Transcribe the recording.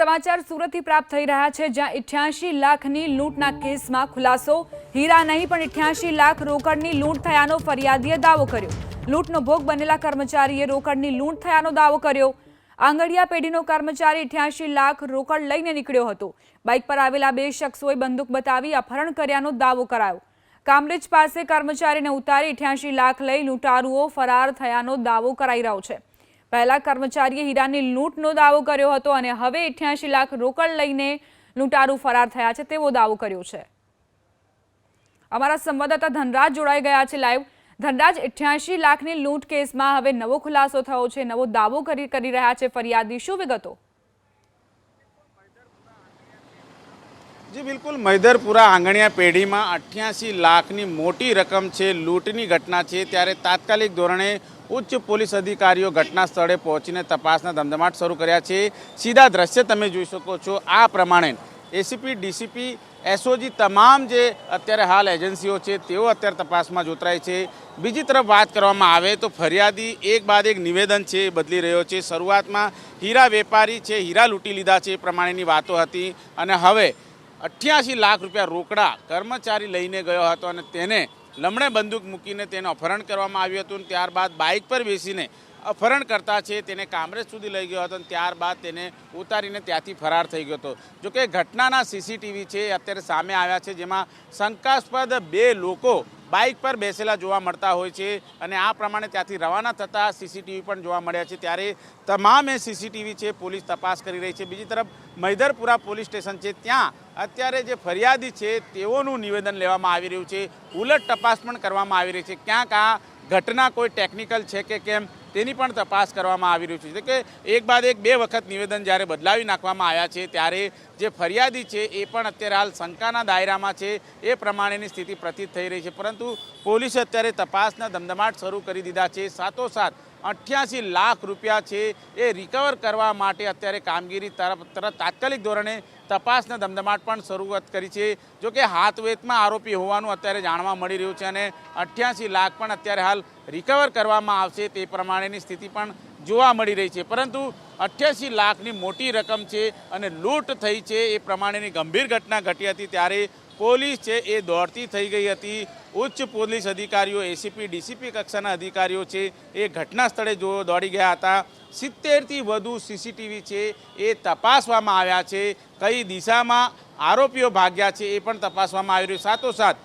સમાચાર સુરતથી પ્રાપ્ત થઈ રહ્યા છે, જ્યાં ઇઠ્યાસી લાખની લૂંટના કેસમાં ખુલાસો. હીરા નહીં, પણ ઇઠ્યાસી લાખ રોકડની લૂંટ થયાનો ફરિયાદીએ દાવો કર્યો. લૂંટનો ભોગ બનેલા કર્મચારીએ રોકડની લૂંટ થયાનો દાવો કર્યો. આંગડિયા પેઢીનો કર્મચારી ઇઠ્યાસી લાખ રોકડ લઈને નીકળ્યો હતો. બાઇક પર આવેલા બે શખ્સોએ બંદૂક બતાવી અપહરણ કર્યાનો દાવો કરાયો. કામરેજ પાસે કર્મચારીને ઉતારી ઇઠ્યાસી લાખ લઈ લૂંટારુઓ ફરાર થયાનો દાવો કરાઈ રહ્યો છે. પહેલા કર્મચારીએ હીરાની લૂંટનો દાવો કર્યો હતો અને હવે અઠ્યાસી લાખ રોકડ લઈને લૂંટારૂ ફરાર થયા છે તેવો દાવો કર્યો છે. અમારા સંવાદદાતા ધનરાજ જોડાઈ ગયા છે લાઈવ ધનરાજ, અઠ્યાસી લાખની લૂંટ કેસમાં હવે નવો ખુલાસો થયો છે, નવો દાવો કરી રહ્યા છે ફરિયાદી. શું વિગતો? જી, બિલકુલ. મૈદરપુરા આંગણિયા પેઢીમાં અઠ્યાસી લાખની મોટી રકમ છે. લૂંટની ઘટના છે. ત્યારે તાત્કાલિક ધોરણે ઉચ્ચ પોલીસ અધિકારીઓ ઘટના સ્થળે પહોંચીને તપાસના ધમધમાટ શરૂ કર્યા છે. સીધા દ્રશ્ય તમે જોઈ શકો છો. આ પ્રમાણે એસીપી ડીસીપી એસઓજી તમામ જે અત્યારે હાલ એજન્સીઓ છે, તેઓ અત્યારે તપાસમાં જોતરાય છે. બીજી તરફ વાત કરવામાં આવે તો ફરિયાદી એક બાદ એક નિવેદન છે, બદલી રહ્યો છે. શરૂઆતમાં હીરા વેપારી છે, હીરા લૂંટી લીધા છે એ પ્રમાણેની વાતો હતી. અને હવે અઠ્યાસી લાખ રૂપિયા રોકડા કર્મચારી લઈને ગયો હતો અને તેને લમણે બંદૂક મૂકીને તેને અપહરણ કરવામાં આવ્યું હતું અને ત્યારબાદ બાઇક પર બેસીને અપહરણ કરતા છે, તેને કામરેજ સુધી લઈ ગયો હતો અને ત્યારબાદ તેને ઉતારીને ત્યાંથી ફરાર થઈ ગયો હતો. જોકે ઘટનાના સીસીટીવી છે અત્યારે સામે આવ્યા છે, જેમાં શંકાસ્પદ બે લોકો બાઇક પર બેસેલા જોવા મળતા હોય છે અને આ પ્રમાણે ત્યાંથી રવાના થતા સીસીટીવી પણ જોવા મળ્યા છે. ત્યારે તમામે સીસીટીવી છે, પોલીસ તપાસ કરી રહી છે. બીજી તરફ મૈદરપુરા પોલીસ સ્ટેશન છે, ત્યાં અત્યારે જે ફરિયાદી છે, તેઓનું નિવેદન લેવામાં આવી રહ્યું છે. ઉલટ તપાસ પણ કરવામાં આવી રહી છે. ક્યાંક આ ઘટના કોઈ ટેકનિકલ છે કે કેમ, તેની પણ તપાસ કરવામાં આવી રહ્યું છે. કે એક બાદ એક બે વખત નિવેદન જ્યારે બદલાવી નાખવામાં આવ્યા છે, ત્યારે જે ફરિયાદી છે, એ પણ અત્યારે હાલ શંકાના દાયરામાં છે. એ પ્રમાણેની સ્થિતિ પ્રતીત થઈ રહી છે. પરંતુ પોલીસે અત્યારે તપાસના ધમધમાટ શરૂ કરી દીધા છે. સાતોસાત અઠ્યાસી લાખ રૂપિયા છે, એ રિકવર કરવા માટે અત્યારે કામગીરી તરફ તરત તાત્કાલિક ધોરણે તપાસના ધમધમાટ પણ શરૂઆત કરી છે. જો કે હાથવેતમાં આરોપી હોવાનું અત્યારે જાણવા મળી રહ્યું છે અને અઠ્યાસી લાખ પણ અત્યારે હાલ રિકવર કરવામાં આવશે તે પ્રમાણેની સ્થિતિ પણ જોવા મળી રહી છે. પરંતુ અઠ્યાસી લાખની મોટી રકમ છે અને લૂંટ થઈ છે એ પ્રમાણેની ગંભીર ઘટના ઘટી હતી ત્યારે પોલીસ છે એ દોડતી થઈ ગઈ હતી. ઉચ્ચ પોલીસ અધિકારીઓ એસીપી ડીસીપી કક્ષાના અધિકારીઓ છે એ ઘટના સ્થળે જો દોડી ગયા હતા. સિત્તેરથી વધુ સીસીટીવી છે એ તપાસવામાં આવ્યા છે. કઈ દિશામાં આરોપીઓ ભાગ્યા છે એ પણ તપાસવામાં આવી રહ્યું સાથોસાથ